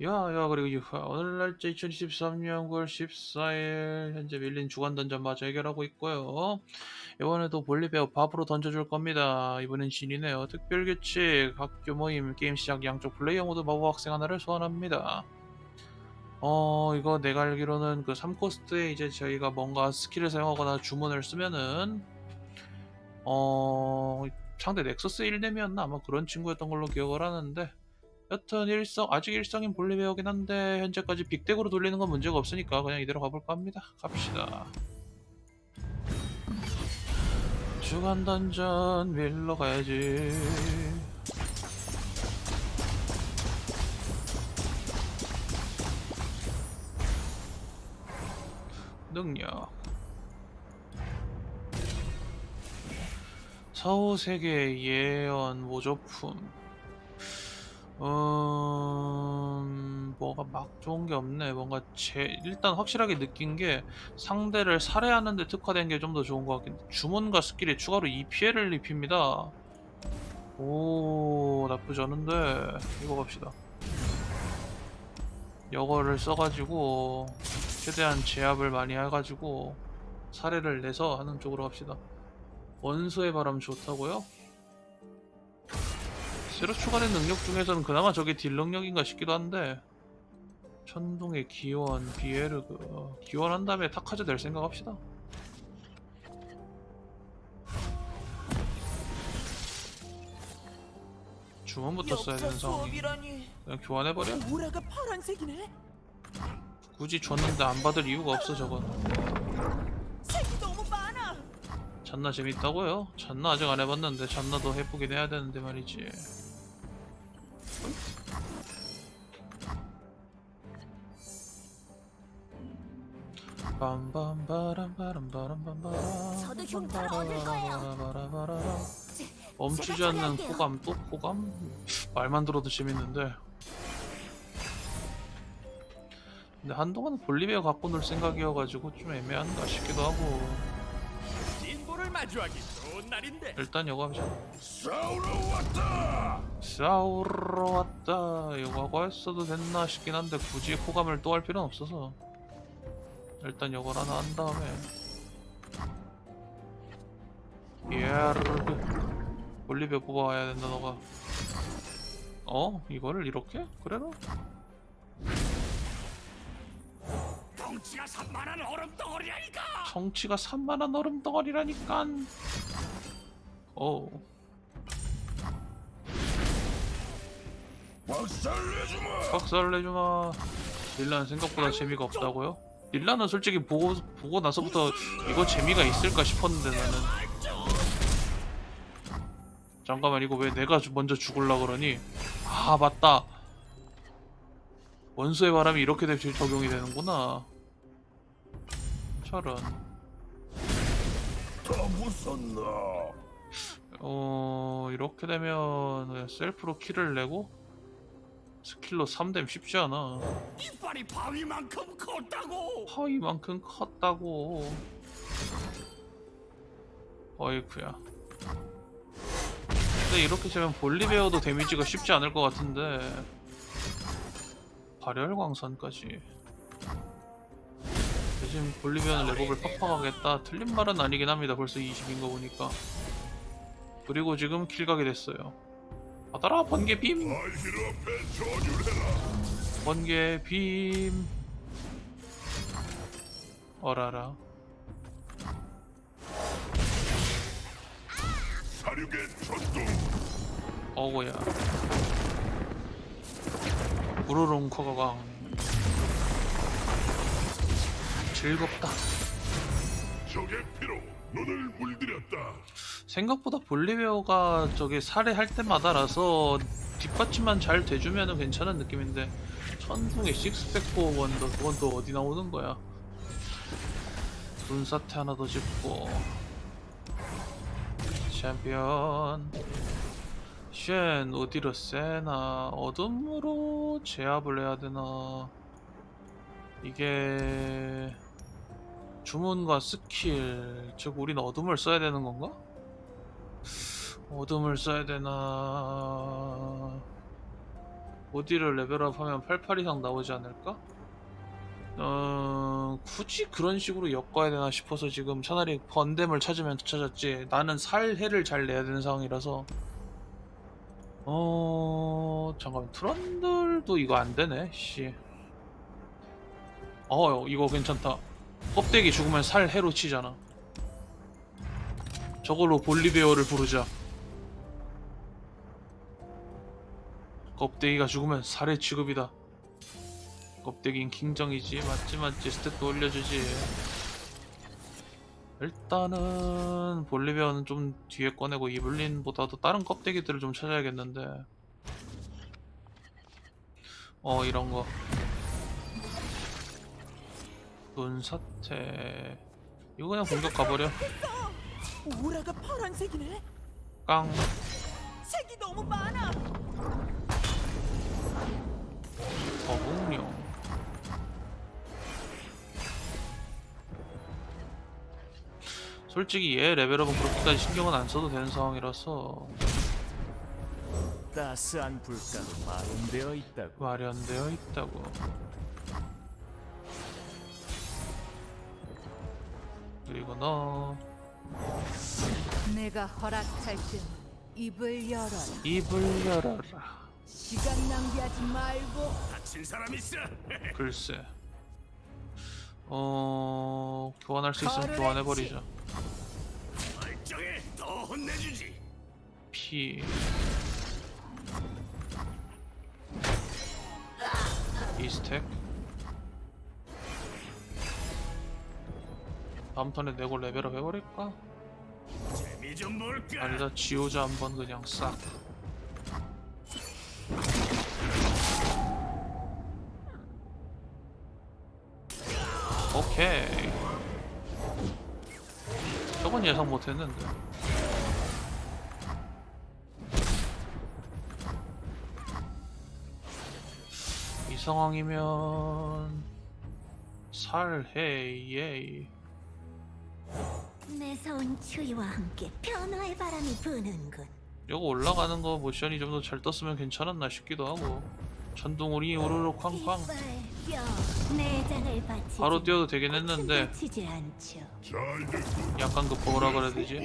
야야 그리고 유하 오늘 날짜 2023년 9월 14일 현재 밀린 주간 던전 마저 해결하고 있고요. 이번에도 볼리베어 밥으로 던져줄 겁니다. 이번엔 신이네요. 특별 규칙. 학교 모임 게임 시작 양쪽 플레이어 모두 마법 학생 하나를 소환합니다. 어 이거 내가 알기로는 그 3코스트에 이제 저희가 뭔가 스킬을 사용하거나 주문을 쓰면은 어 상대 넥서스 1렘이었나 아마 그런 친구였던 걸로 기억을 하는데 여튼 일성 아직 일성인 볼리베어긴 한데 현재까지 빅덱으로 돌리는 건 문제가 없으니까 그냥 이대로 가볼까 합니다. 갑시다. 주간 던전 밀러 가야지. 능력 서우세계 예언 모조품 음... 뭐가 막 좋은 게 없네. 뭔가 제 일단 확실하게 느낀 게 상대를 살해하는 데 특화된 게 좀 더 좋은 것 같긴 해. 주문과 스킬이 추가로 2 피해를 입힙니다. 오, 나쁘지 않은데 이거 갑시다. 이거를 써가지고 최대한 제압을 많이 해가지고 살해를 내서 하는 쪽으로 갑시다. 원소의 바람 좋다고요? 새로 추가된 능력 중에서는 그나마 저게 딜 능력인가 싶기도 한데 천둥의 기원, 비에르그 기원한 다음에 타카즈 낼 생각 합시다 주문부터 써야 되는 상황이. 그냥 교환해버려? 파란색이네. 굳이 줬는데 안 받을 이유가 없어 저건 색이 너무 많아. 잔나 재밌다고요? 잔나 아직 안 해봤는데 잔나도 해보긴 해야 되는데 말이지 저도 흉터를 얻을 거예요. 멈추지 제가 않는 처리할게요. 호감 또 호감? 말만 들어도 재밌는데 근데 한동안 볼리비아 갖고 놀 생각이어가지고 좀 애매한가 싶기도 하고 진보를 마주하기 좋은 날인데 일단 이거 하자 싸우러 왔다. 싸우러 왔다 이거 하고 했어도 됐나 싶긴 한데 굳이 호감을 또 할 필요는 없어서 일단 이걸 하나 한 다음에 예르 볼리비아 뽑아와야 된다 너가 어? 이거를 이렇게? 그래라? 덩치가 산만한 얼음 덩어리라니까. 성치가 3만원 얼음 덩어리라니깐 어 박살내주마. 박살내주마 릴라는 생각보다 재미가 없다고요? 릴라는 솔직히 보고, 보고 나서부터 이거 재미가 있을까 싶었는데 나는. 잠깐만 이거 왜 내가 주- 먼저 죽을라 그러니? 아 맞다. 원수의 바람이 이렇게 되- 적용이 되는구나. 무섭나. 어 이렇게 되면 셀프로 킬을 내고 스킬로 3뎀 쉽지 않아. 이빨이 바위만큼 컸다고. 파이만큼 컸다고. 어이쿠야. 근데 이렇게 되면 볼리베어도 데미지가 쉽지 않을 것 같은데. 발열광선까지. 대신 볼리베어는 레벨을 팍팍하겠다. 틀린 말은 아니긴 합니다. 벌써 20인 거 보니까. 그리고 지금 킬각이 됐어요 받아라 번개 빔. 번개 빔 어라라. 어고야 우르릉 커가강 즐겁다 적의 피로 눈을 물들였다. 생각보다 볼리베어가 저기 살해할 때마다라서 뒷받침만 잘 돼주면 괜찮은 느낌인데 천둥의 식스팩 원더 그건 또 어디 나오는 거야? 눈사태 하나 더 짚고. 챔피언. 쉔 어디로 세나? 어둠으로 제압을 해야 되나? 이게 주문과 스킬 즉 우린 어둠을 써야 되는 건가? 어둠을 써야 되나. 보디를 레벨업하면 88 이상 나오지 않을까? 어 굳이 그런 식으로 엮어야 되나 싶어서 지금 차라리 번댐을 찾으면 찾았지. 나는 살해를 잘 내야 되는 상황이라서. 어 잠깐만. 트런들도 이거 안 되네 씨. 어 이거 괜찮다. 껍데기 죽으면 살해로 치잖아 저걸로 볼리베어를 부르자. 껍데기가 죽으면 살해 취급이다. 껍데기는 킹정이지. 맞지 맞지. 스탯도 올려주지. 일단은 볼리베어는 좀 뒤에 꺼내고 이블린보다도 다른 껍데기들을 좀 찾아야겠는데. 어 이런거. 눈사태. 이거 그냥 공격 가버려 오라가 파란색이네. 깡 색이 너무 많아. 거북룡 솔직히 얘 레벨업은 그렇게까지 신경은 안 써도 되는 상황이라서 따스한 불가로 마련되어 있다고. 마련되어 있다고 그리고 너 내가 허락할 때 입을 열어라. 입을 열어라. 시간 낭비하지 말고. 다친 사람 있어. 글쎄. 어... 교환할 수 있으면 거를 교환해 버리자 멀쩡해 더 혼내주지. 피. 이스택 다음 턴에 내고 레벨업 해버릴까? 아니다 지우자 한번 그냥 싹. 오케이. 저건 예상 못했는데. 이 상황이면 살해 예이 매서운 추위와 함께 변화의 바람이 부는군. 이거 올라가는 거 모션이 좀 더 잘 떴으면 괜찮았나 싶기도 하고 전동우리 우르르 쾅쾅 이빨, 뼈, 내장을 바치지 바로 뛰어도 되긴 했는데 바치지 않죠. 약간 그 뭐라 그래야 되지?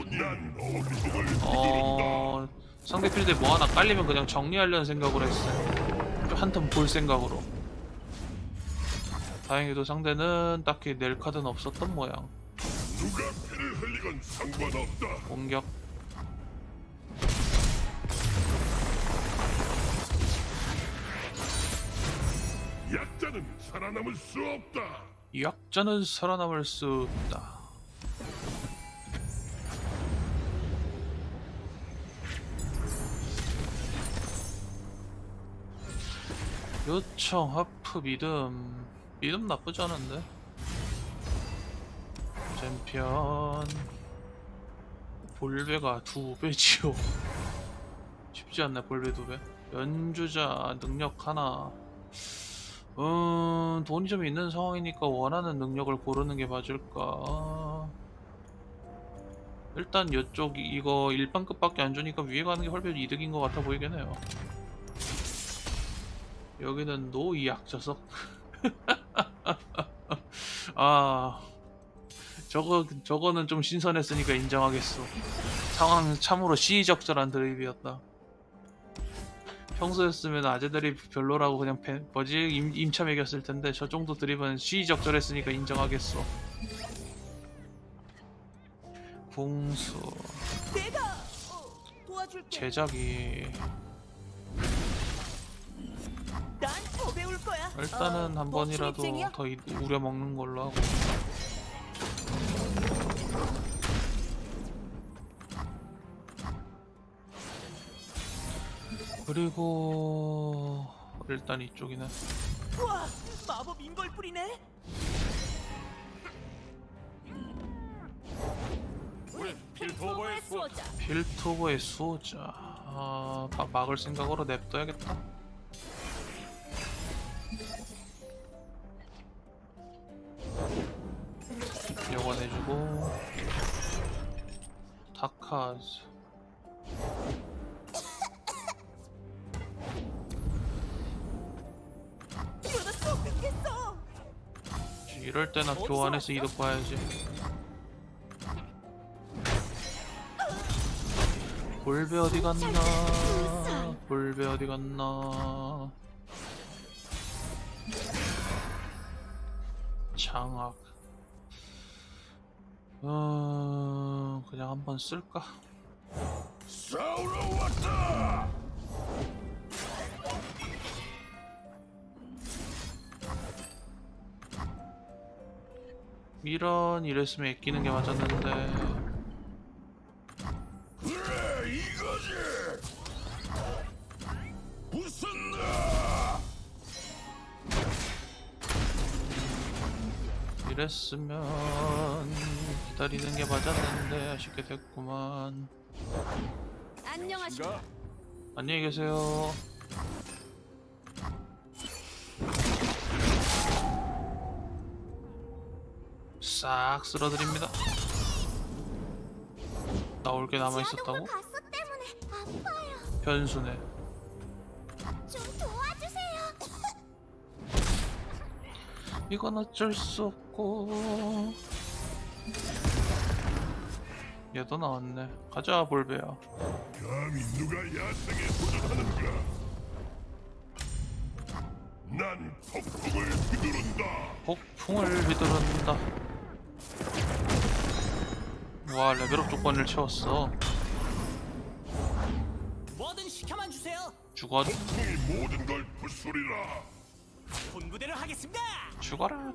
어 상대 필드에 뭐 하나 깔리면 그냥 정리하려는 생각으로 했어요 한턴 볼 생각으로 다행히도 상대는 딱히 낼 카드는 없었던 모양 누가 피를 흘리건 상관없다. 공격. 약자는 살아남을 수 없다. 약자는 살아남을 수 없다. 요청 하프 믿음. 믿음 나쁘지 않은데 챔피언. 볼베가 두 배지요. 쉽지 않네 볼베 두배. 연주자 능력 하나. 음 돈이 좀 있는 상황이니까 원하는 능력을 고르는 게 맞을까? 일단 이쪽 이거 일반급밖에 안 주니까 위에 가는 게 훨씬 이득인 것 같아 보이긴 해요. 여기는 노이 약자석. 아 저거 저거는 좀 신선했으니까 인정하겠어 상황 참으로 시의적절한 드립이었다. 평소였으면 아재들이 별로라고 그냥 배, 뭐지? 임, 임차 매겼을 텐데 저 정도 드립은 시의적절했으니까 인정하겠어 내가! 어. 제작이. 일단은 어, 한뭐 번이라도? 더 이- 우려 먹는 걸로 하고 그리고 일단 이쪽이네 우와, 마법 인걸 뿌리네. 필토버의 수호자. 필토버의 수호자 아, 다 막을 생각으로 냅둬야겠다 요건 해주고. 다카 이럴 때나 교환해서 이득 봐야지. 볼배 어디 갔나? 볼배 어디 갔나? 장악. 어, 그냥 한번 쓸까? 싸우러 왔다. 이런 이랬으면 애끼는 게 맞았는데 그래 이거지. 무슨 나? 이랬으면 기다리는 게 맞았는데 아쉽게 됐구만 안녕하십니까. 안녕히 계세요 싹 쓸어드립니다 나올 게 남아 있었다고? 때문에 아파요. 변수네. 이건 어쩔 수 없고 얘도 나왔네 가자 볼베야 감히 누가 야생에 도전하는가? 난 폭풍을 휘두른다. 폭풍을 휘두른다 와 레벨업 조건을 채웠어 뭐든 시켜만 주세요. 죽어 폭풍이 모든 걸 부수리라. 본부대로 하겠습니다. 죽어라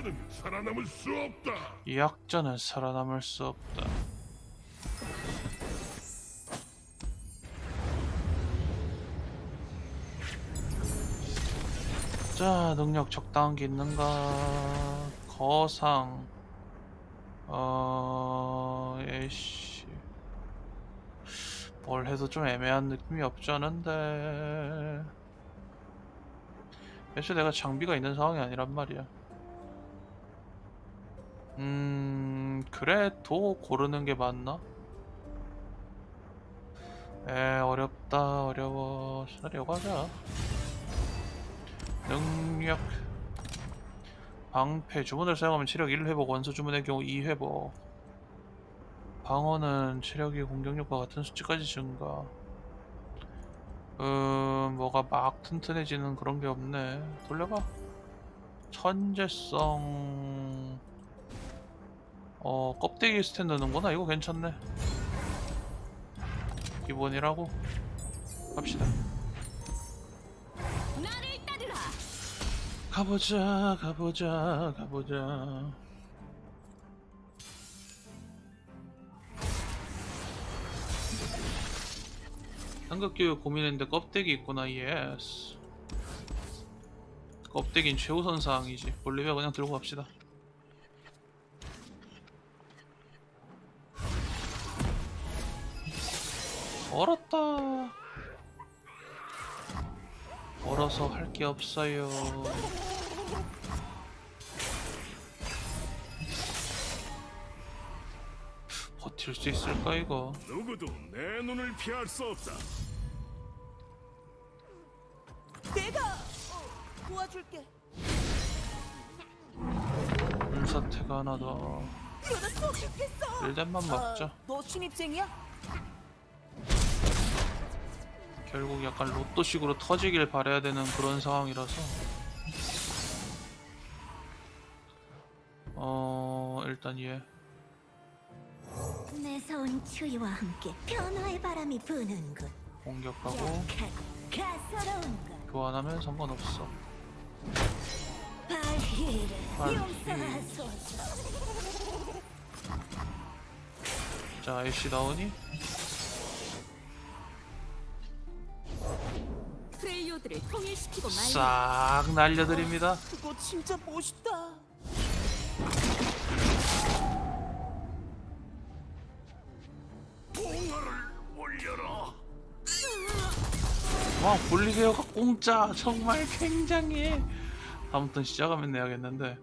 약자는 살아남을 수 없다. 이 약자는 살아남을 수 없다. 자 능력 적당한 게 있는가? 거상. 어... 에이씨. 뭘 해도 좀 애매한 느낌이 없지 않은데. 애초에 내가 장비가 있는 상황이 아니란 말이야 음... 그래도 고르는 게 맞나? 에 어렵다 어려워. 시나리오 가자. 능력. 방패. 주문을 사용하면 체력 1회복 원소 주문의 경우 2회복. 방어는 체력이 공격력과 같은 수치까지 증가. 음 뭐가 막 튼튼해지는 그런 게 없네. 돌려봐. 천재성 어 껍데기 스탠 넣는구나. 이거 괜찮네. 기본이라고 갑시다. 가보자 가보자 가보자. 한국교육 고민했는데 껍데기 있구나. 예스 껍데기는 최우선 사항이지. 볼리비아 그냥 들고 갑시다 얼었다 얼어서 할 게 없어요 버틸 수 있을까 이거 누구도 내 눈을 피할 수 없다. 내가 어, 도와줄게. 물사태가 하나 더. 일단만 먹자 아, 너 신입생이야? 결국 약간 로또식으로 터지길 바라야 되는 그런 상황이라서 어 일단 얘 매서운 추위와 함께 변화의 바람이 부는군. 공격하고 것. 교환하면 상관없어 발휘를 발휘. 용서하소서. 자 애쉬 나오니 프레이오들을 통일시키고 말고 싹 날려드립니다. 그거 진짜 멋있다. 와 볼리베어가 공짜. 정말 굉장해 아무튼 시작하면 내야겠는데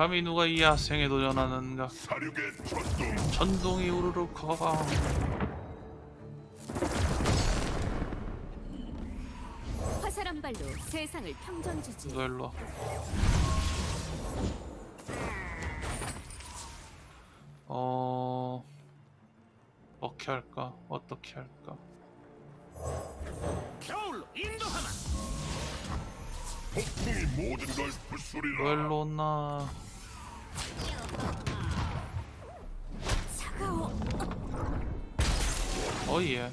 감히 누가 이 야생에 도전하는가? 사륙의 전동 천둥이 우르르 커가. 화살 한 발로 세상을 평정주지. 너 일로 와. 어 어떻게 할까? 어떻게 할까? 겨울로 인도하마. 폭풍이 모든 걸너 부수리라. 일로 온나? 어이예.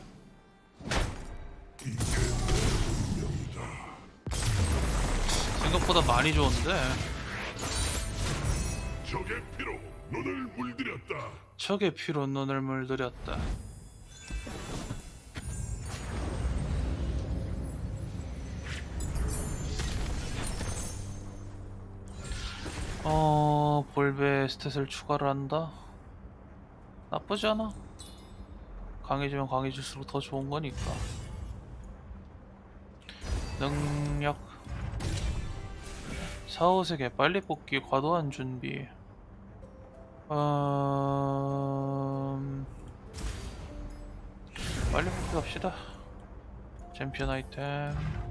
생각보다 많이 좋은데 적의 피로 눈을 물들였다. 적의 피로 눈을 물들였다. 어 볼베 스탯을 추가를 한다. 나쁘지 않아. 강해지면 강해질수록 더 좋은 거니까. 능력 사후세계 빨리 뽑기 과도한 준비. 음... 빨리 뽑기 갑시다. 챔피언 아이템.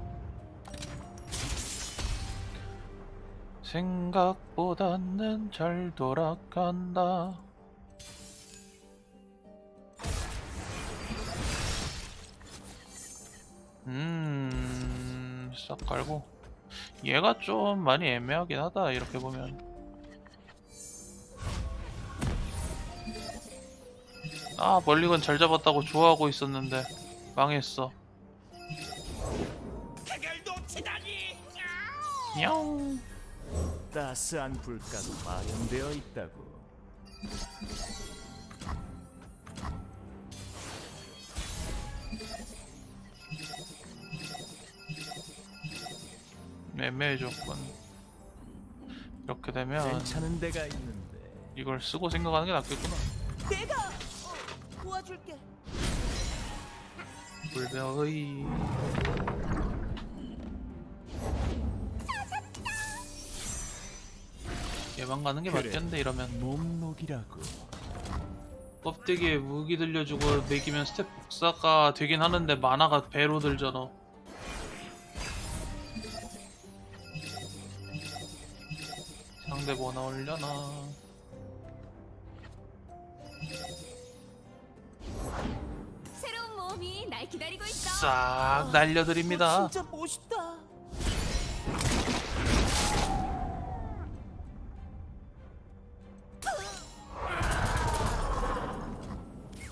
생각보다는 잘 돌아간다. 음, 싹 깔고. 얘가 좀 많이 애매하긴 하다, 이렇게 보면. 아 멀리건 잘 잡았다고 좋아하고 있었는데 망했어 냐옹 따스한 불가도 마련되어 있다고. 애매해 조건 이렇게 되면 괜찮은 데가 있는데. 이걸 쓰고 생각하는 게 낫겠구나 내가 어, 도와줄게. 불배의 얘만 가는 게 그래. 맞겠는데 이러면 몸록이라고. 껍데기에 무기 들려주고 매기면 스텝 복사가 되긴 하는데 만화가 배로 들잖아 상대 뭐 나오려나 새로운 모험이 날 기다리고 있어. 싹 날려드립니다 어, 진짜 멋있다.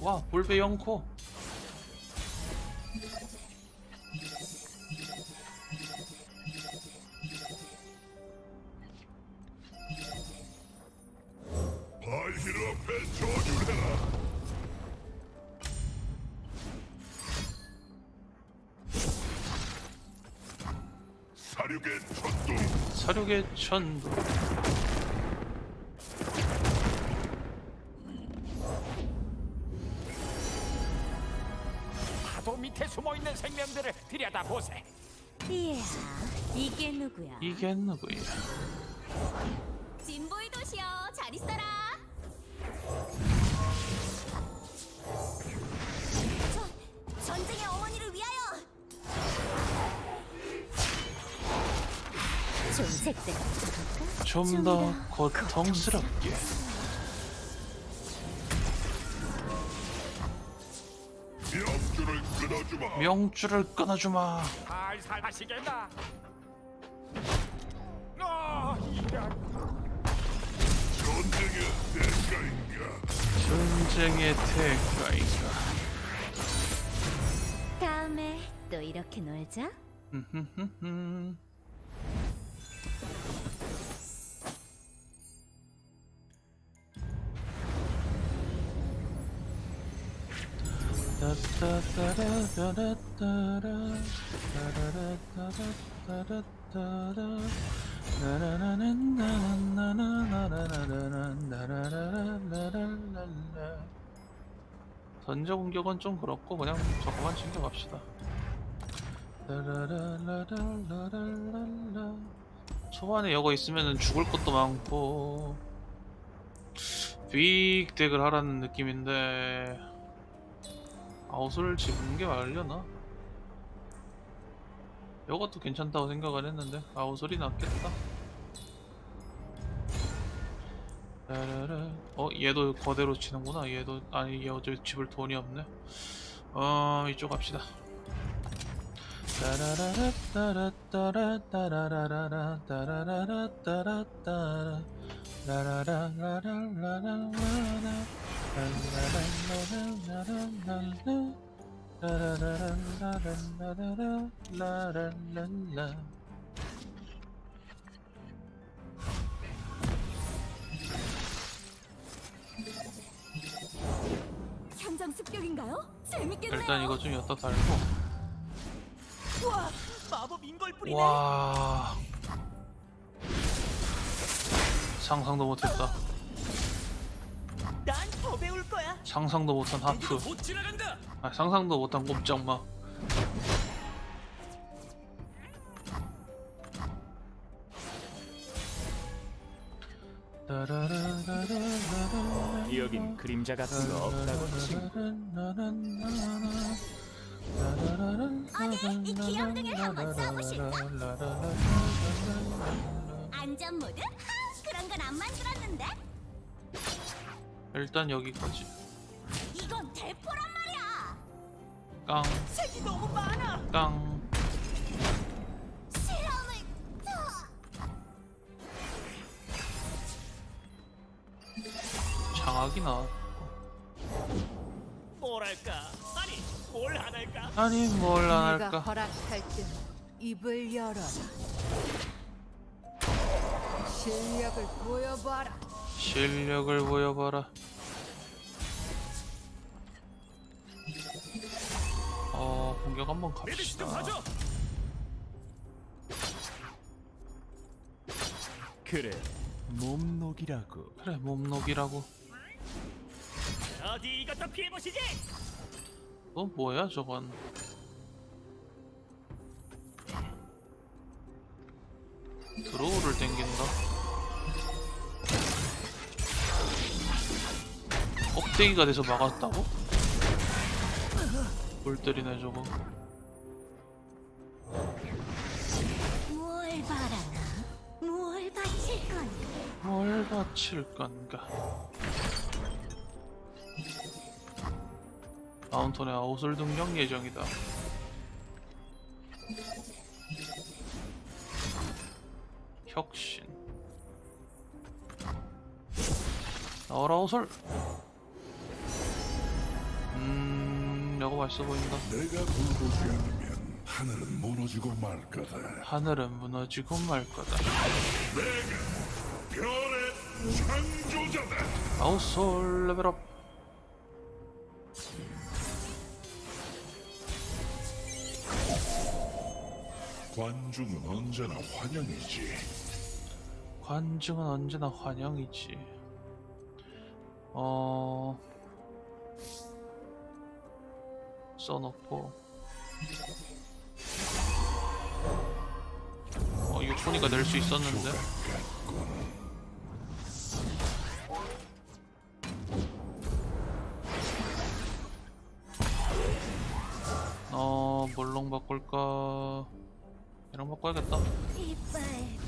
와 볼베 영코. 앞에 해라. 사륙의 전동 사륙의 천도 숨어 있는 생명들을 들여다 보세. 이야, 이게 누구야? 이게 누구야 진보의 도시여, 잘 있어라. 전쟁의 어머니를 위하여 좀 색대가 부족할까? 좀더 고통스럽게 명줄을 끊어주마 살살 하시겠나? 아. 전쟁의 대가인가? 전쟁의 대가인가 다음에 또 이렇게 놀자 던져 공격은 좀 그렇고 그냥 저거만 챙겨갑시다. 초반에 여거 있으면 죽을 것도 많고 빅덱을 하라는 느낌인데 아웃을 집는 게 말려나? 이것도 괜찮다고 생각을 했는데 아웃솔이 낫겠다. 라라라. 어 얘도 거대로 치는구나. 얘도 아니 얘 어차피 집을 돈이 없네. 어 이쪽 갑시다. 따라라라 따라따라 따라라라라 따라라라 따라따라 라라라라라라라라 라라라라 현장 습격인가요? 재밌겠네요. 일단 이거 좀 엿다 달고 우와 마법 인 걸 뿌리네. 와 상상도 못했다 난 더 배울 거야. 상상도 못한 하프 지나간다. 아 상상도 못한 꼼짝마 여긴 그림자 같은 거 없다고 친구. 어디 이 귀염둥이를 한번 써보실까? 안전 모드? 하, 그런 건 안 만들었는데. 일단 여기까지 이건 대포란 말이야. 깡 색이 너무 많아. 깡. 실험을. 장악이 나왔고 뭐랄까? 아니, 뭘 안 할까? 아니 뭘안 네가 할까 허락할 때 입을 열어라. 실력을 보여봐라. 실력을 보여봐라 어 공격 한번 갑시다. 그래, 몸놀이라고. 그래 몸녹이라고 어디 이것도 피해 보시지. 어 뭐야 저건 드로우를 땡긴다 껍데기가 돼서 막았다고? 볼 때리네 저거 뭘 바라나? 뭘 바칠 건가? 뭘 바칠 건가 다운턴의 아웃을 등장 예정이다 혁신 나와라 아웃을 음 이거 맛있어 보인다 내가 돌보지 않으면 하늘은 무너지고 말 거다. 하늘은 무너지고 말 거다 별의 창조자다. 아웃솔 레벨업 관중은 언제나 환영이지. 관중은 언제나 환영이지. 어 써놓고. 어 이거 토니가 낼 수 있었는데? 어 뭘롱 바꿀까? 이런 거 바꿔야겠다. 이빨,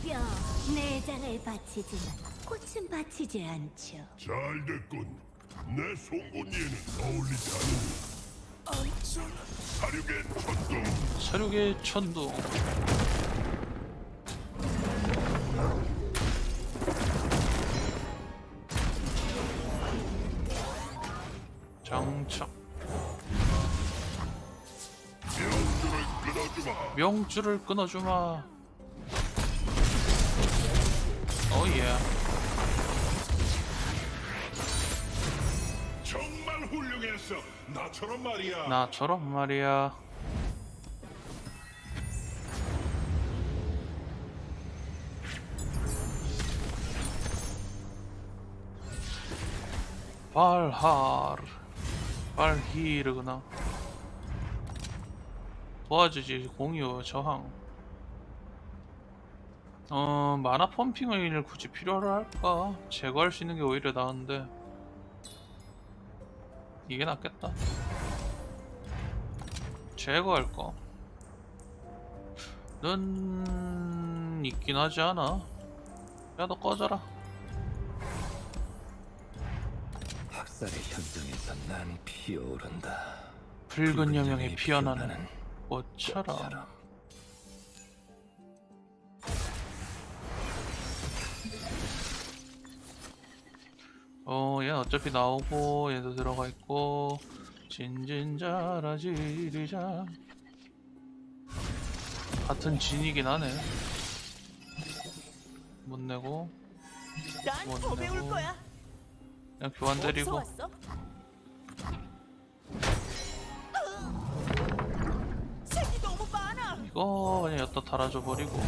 뼈, 내장을 바치지만 꽃은 바치지 않죠. 잘 됐군. 내 송곳니에는 어울리지 않은 사륙의 천둥. 사륙의 천둥 장착 명줄을 끊어주마. 명줄을 끊어주마 어예 정말 나처럼 말이야. 나처럼 말이야. 발하르. 발히르구나. 도와주지 공유 저항. 어 만화 펌핑을 굳이 필요로 할까? 제거할 수 있는 게 오히려 나은데. 이게 낫겠다 제거할까? 넌 있긴 하지 않아. 야 너 꺼져라. 학살의 현장에서 난 피어오른다. 붉은 여명이 피어나는 꽃처럼. 어, 얘 어차피 나오고 얘도 들어가 있고. 진진자라 지리자. 같은 진이긴 하네. 못 내고. 난더 배울 거야. 그냥 교환 때리고. 색이 어! 너무 많아. 이거 그냥 여기다 달아줘 버리고.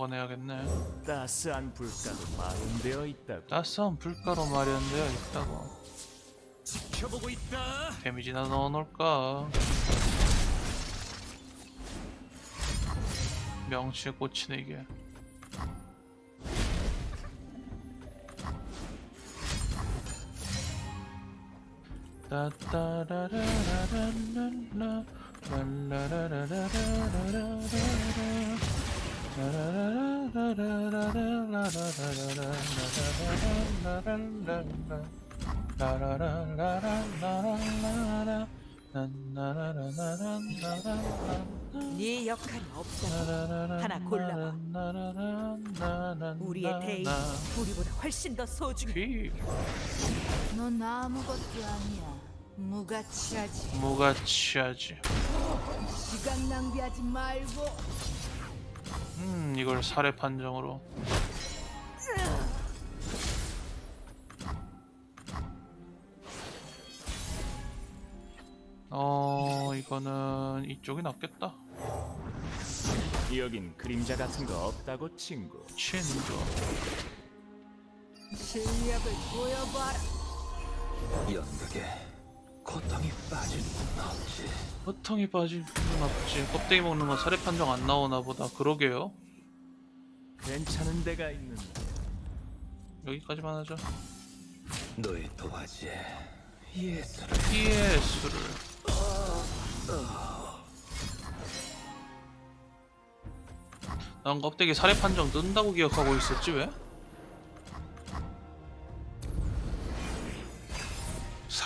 꺼내야겠네. 따스한 불가로 마련되어 있다고. 따스한 불가로 마련되어 있다고. 지켜보고 있다. 데미지나 넣어놓을까? 명치 꽂히네 이게. 따따라라라라라라 랄라라라라라라라 네 역할이 없다. 하나 골라봐. 우리의 대인 우리보다 훨씬 더 소중해. 휘 넌 아무것도 아니야. 무가치하지. 뭐가 취하지 시간 낭비하지 말고 음 이걸 살해 판정으로. 어 이거는 이쪽이 낫겠다. 여긴 그림자 같은 거 없다고 친구. 친구. 실력을 보여봐라. 연극에 고통이 빠진 건 없지. 버텅이 빠진 건 없지. 껍데기 먹는 건 살해 판정 안 나오나 보다. 그러게요. 괜찮은 데가 있는데. 여기까지만 하자. 너의 도화지에 예술을 예술을. 난 껍데기 살해 판정 뜬다고 기억하고 있었지 왜?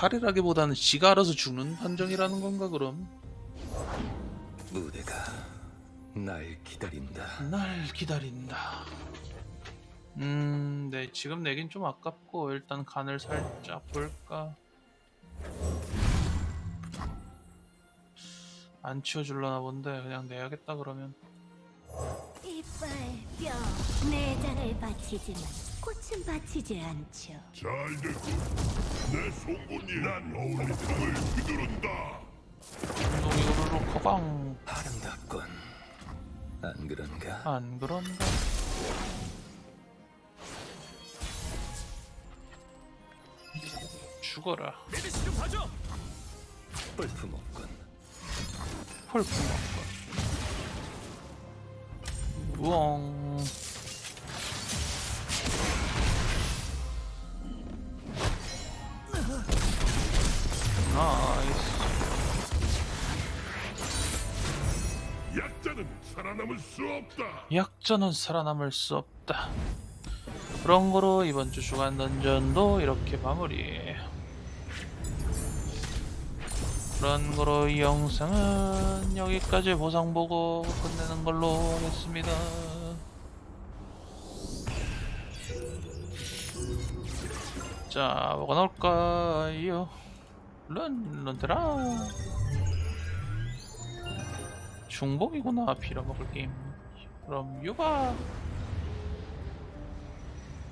살해라기보다는 지가 알아서 죽는 판정이라는 건가 그럼? 무대가 날 기다린다. 날 기다린다. 음, 네 지금 내긴 좀 아깝고 일단 간을 살짝 볼까. 안 치워줄라나 본데 그냥 내야겠다 그러면. 이빨, 뼈, 내장을 바치지만 꽃은 바치지 않죠. 잘 됐군. 내 송곳니 난 어울리성을 휘두른다. 운동이 우르르 커방 아름답군. 안 그런가? 안 그런가? 죽어라 메디시 좀 봐줘. 볼품없군. 폴프 먹고 우엉 나이스 약자는 살아남을 수 없다. 약자는 살아남을 수 없다. 그런 거로 이번 주 주간 던전도 이렇게 마무리. 그런 거로 이 영상은 여기까지 보상 보고 끝내는 걸로 하겠습니다. 자 뭐가 나올까요 런 런테라. 중복이구나 빌어먹을 게임. 그럼 유바